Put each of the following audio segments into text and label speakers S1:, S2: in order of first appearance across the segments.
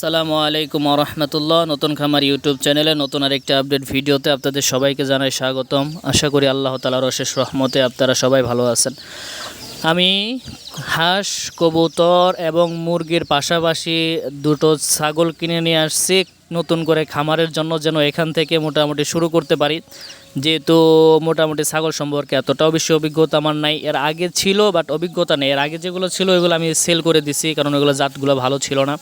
S1: আসসালামু আলাইকুম রহমতুল্লাহ নতুন খামার ইউটিউব চ্যানেলে নতুন আরেকটি আপডেট ভিডিওতে আপনাদের সবাইকে জানাই স্বাগতম। আশা করি আল্লাহ তালার অশেষ রহমতে আপনারা সবাই ভালো আছেন। আমি হাঁস, কবুতর এবং মুরগির পাশাপাশি দুটো ছাগল কিনে নিয়ে আসছি, নতুন করে খামারের জন্য যেন এখান থেকে মোটামুটি শুরু করতে পারি। যেহেতু মোটামুটি ছাগল সম্পর্কে এতটাও বেশি অভিজ্ঞতা আমার নাই। এর আগে ছিল বাট অভিজ্ঞতা নেই। এর আগে যেগুলো ছিল এগুলো আমি সেল করে দিছি, কারণ ওগুলো জাতগুলো ভালো ছিল না।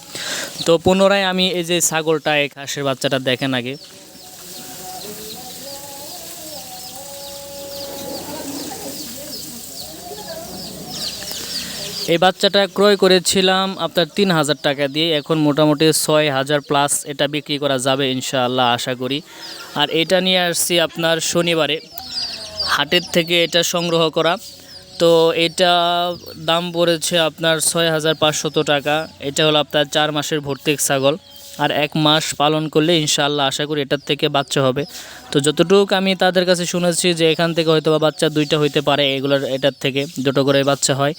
S1: তো পুনরায় আমি এই যে ছাগলটা এক হাঁসের বাচ্চাটা দেখেন আগে। এই বাচ্চাটা ক্রয় করেছিলাম আপনার তিন হাজার টাকা দিয়ে। এখন মোটামুটি ছয় হাজার প্লাস এটা বিক্রি করা যাবে ইনশাআল্লাহ আশা করি। আর এটা নিয়ে আসছি আপনার শনিবারে হাটের থেকে এটা সংগ্রহ করা। তো এটা দাম পড়েছে আপনার ছয় হাজার পাঁচশত টাকা। এটা হলো আপনার চার মাসের ভর্তিক ছাগল। আর এক মাস পালন করলে ইনশাআল্লাহ আশা করি এটার থেকে বাচ্চা হবে। তো যতটুকু আমি তাদের কাছে শুনেছি যে এখান থেকে হয়তো বা বাচ্চা দুইটা হইতে পারে এগুলোর এটার থেকে, দুটো করে বাচ্চা হয়।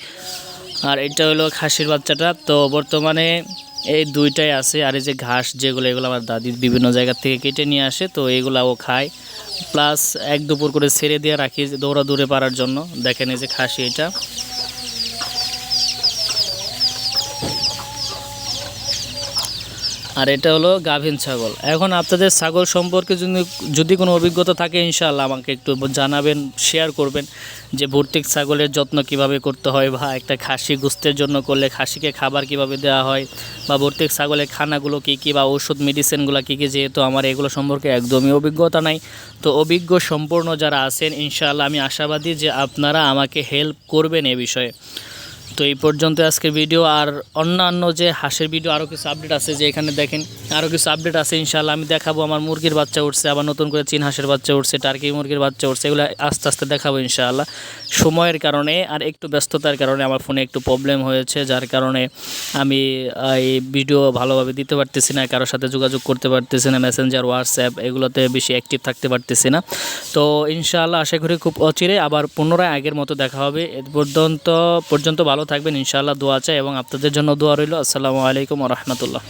S1: আর এটা হলো খাসির বাচ্চাটা। তো বর্তমানে এই দুইটাই আছে, আর এই যে ঘাস যেগুলো, এগুলো আমার দাদির বিভিন্ন জায়গা থেকে কেটে নিয়ে আসে, তো এগুলাও খায়। প্লাস এক দুপুর করে ছেড়ে দিয়ে রাখি দৌড়া দূরে পারার জন্য। দেখেন এই যে খাসি এটা। আর এটা হলো গাভিন ছাগল। এখন আপনাদের ছাগল সম্পর্কে যদি যদি কোনো অভিজ্ঞতা থাকে, ইনশাআল্লাহ আমাকে একটু জানাবেন শেয়ার করবেন যে ভর্তিক ছাগলের যত্ন কীভাবে করতে হয় বা একটা খাসি গুস্তের জন্য করলে খাসিকে খাবার কীভাবে দেওয়া হয় বা ভর্তিক ছাগলের খানাগুলো কী কী বা ওষুধ মেডিসিনগুলো কী কী, যেহেতু আমার এগুলো সম্পর্কে একদমই অভিজ্ঞতা নাই। তো অভিজ্ঞ সম্পূর্ণ যারা আছেন, ইনশাআল্লাহ আমি আশাবাদী যে আপনারা আমাকে হেল্প করবেন এ বিষয়ে। তো এই পর্যন্ত আজকের ভিডিও আর অন্যান্য যে হাঁসের ভিডিও আরও কিছু আপডেট আছে যে এখানে দেখেন আরও কিছু আপডেট আছে ইনশাল্লাহ আমি দেখাবো আমার মুরগির বাচ্চা উঠছে, আবার নতুন করে চীন হাঁসের বাচ্চা উঠছে টার্কি মুরগির বাচ্চা উঠছে, এগুলো আস্তে আস্তে দেখাবো ইনশাআল্লাহ। সময়ের কারণে আর একটু ব্যস্ততার কারণে আমার ফোনে একটু প্রবলেম হয়েছে, যার কারণে আমি এই ভিডিও ভালোভাবে দিতে পারতেছি না, কারোর সাথে যোগাযোগ করতে পারতেছি না মেসেঞ্জার হোয়াটসঅ্যাপ এগুলোতে বেশি অ্যাক্টিভ থাকতে পারতেছি না। তো ইনশাআল্লাহ আশা করি খুব অচিরে আবার পুনরায় আগের মতো দেখা হবে। এ পর্যন্ত পর্যন্ত ভালো থাকবেন ইনশাআল্লাহ দোয়া চাই এবং আপনাদের জন্য দোয়া রইল। আসসালামু আলাইকুম রহমতুল্লাহ।